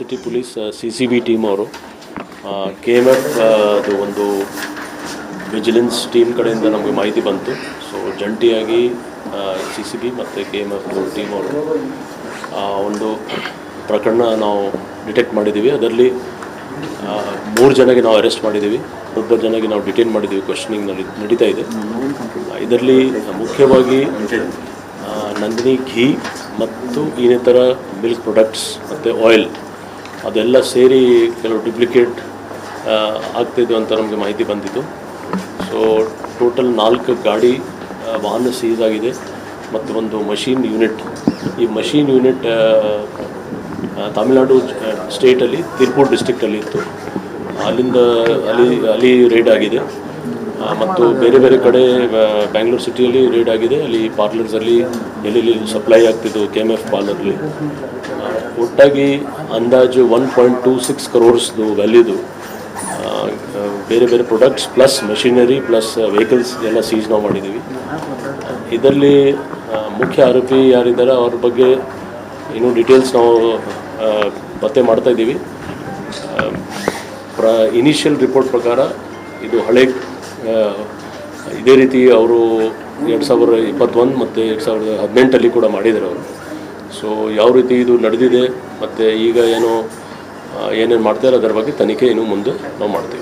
City police C C B team ಅವರು. K M F ಅದು ಒಂದು ವಿಜಿಲೆನ್ಸ್ ಟೀಮ್ ಕಡೆಯಿಂದ ನಮಗೆ ಮಾಹಿತಿ ಬಂತು. ಸೊ ಜಂಟಿಯಾಗಿ ಸಿ ಸಿ ಬಿ ಮತ್ತು ಕೆ ಎಂ ಎಫ್ ಟೀಮ್ ಅವರು ಒಂದು ಪ್ರಕರಣ ನಾವು ಡಿಟೆಕ್ಟ್ ಮಾಡಿದ್ದೀವಿ ಅದರಲ್ಲಿ ಮೂರು ಜನಗೆ ನಾವು ಅರೆಸ್ಟ್ ಮಾಡಿದ್ದೀವಿ ಒಬ್ಬ ಜನಗೆ ನಾವು ಡಿಟೈನ್ ಮಾಡಿದ್ದೀವಿ ಕ್ವಶನಿಂಗ್ ನಡಿ ನಡೀತಾ ಇದೆ. ಇದರಲ್ಲಿ ಮುಖ್ಯವಾಗಿ ನಂದಿನಿ ಘೀ ಮತ್ತು ಇನ್ನಿತರ ಮಿಲ್ಕ್ ಪ್ರಾಡಕ್ಟ್ಸ್ ಮತ್ತು ಆಯಿಲ್ ಅದೆಲ್ಲ ಸೇರಿ ಕೆಲವು ಡುಪ್ಲಿಕೇಟ್ ಆಗ್ತಿದ್ವು ಅಂತ ನಮಗೆ ಮಾಹಿತಿ ಬಂದಿತ್ತು. ಸೊ ಟೋಟಲ್ ನಾಲ್ಕು ಗಾಡಿ ವಾಹನ ಸೀಸ್ ಆಗಿದೆ. ಮತ್ತು ಒಂದು ಮಷೀನ್ ಯೂನಿಟ್ ಈ ಮಷೀನ್ ಯೂನಿಟ್ ತಮಿಳ್ನಾಡು ಸ್ಟೇಟಲ್ಲಿ ತಿರುಪೂರ್ ಡಿಸ್ಟಿಕ್ಟಲ್ಲಿ ಇತ್ತು. ಅಲ್ಲಿಂದ ಅಲ್ಲಿ ಅಲ್ಲಿ ರೇಡ್ ಆಗಿದೆ. ಮತ್ತು ಬೇರೆ ಬೇರೆ ಕಡೆ ಬ್ಯಾಂಗ್ಳೂರು ಸಿಟಿಯಲ್ಲಿ ರೇಡ್ ಆಗಿದೆ. ಅಲ್ಲಿ ಪಾರ್ಲರ್ಸಲ್ಲಿ ಎಲ್ಲೆಲ್ಲಿ ಸಪ್ಲೈ ಆಗ್ತಿದ್ದು ಕೆ ಎಂ ಎಫ್ ಪಾರ್ಲರ್ಲಿ ಒಟ್ಟಾಗಿ ಅಂದಾಜು ಒನ್ ಪಾಯಿಂಟ್ ಟೂ ಸಿಕ್ಸ್ ಕ್ರೋರ್ಸ್ದು ವ್ಯಾಲ್ಯೂದು ಬೇರೆ ಬೇರೆ products plus machinery plus vehicles ಎಲ್ಲ ಸೀಸ್ ನಾವು ಮಾಡಿದ್ದೀವಿ. ಇದರಲ್ಲಿ ಮುಖ್ಯ ಆರೋಪಿ ಯಾರಿದ್ದಾರೆ ಅವ್ರ ಬಗ್ಗೆ ಇನ್ನೂ ಡೀಟೇಲ್ಸ್ ನಾವು ಪತ್ತೆ ಮಾಡ್ತಾ ಇದ್ದೀವಿ. ಪ್ರ ಇನಿಷಿಯಲ್ ರಿಪೋರ್ಟ್ ಪ್ರಕಾರ ಇದು ಹಳೆ ಇದೇ ರೀತಿ ಅವರು ಎರಡು ಸಾವಿರದ ಇಪ್ಪತ್ತೊಂದು ಮತ್ತು ಎರಡು ಸಾವಿರದ ಹದಿನೆಂಟಲ್ಲಿ ಕೂಡ ಮಾಡಿದ್ದಾರೆ ಅವರು. ಸೊ ಯಾವ ರೀತಿ ಇದು ನಡೆದಿದೆ, ಮತ್ತು ಈಗ ಏನು ಏನೇನು ಮಾಡ್ತಾರೆ ಅದರ ಬಗ್ಗೆ ತನಿಖೆ ಇನ್ನು ಮುಂದೆ ನಾವು ಮಾಡ್ತೀವಿ.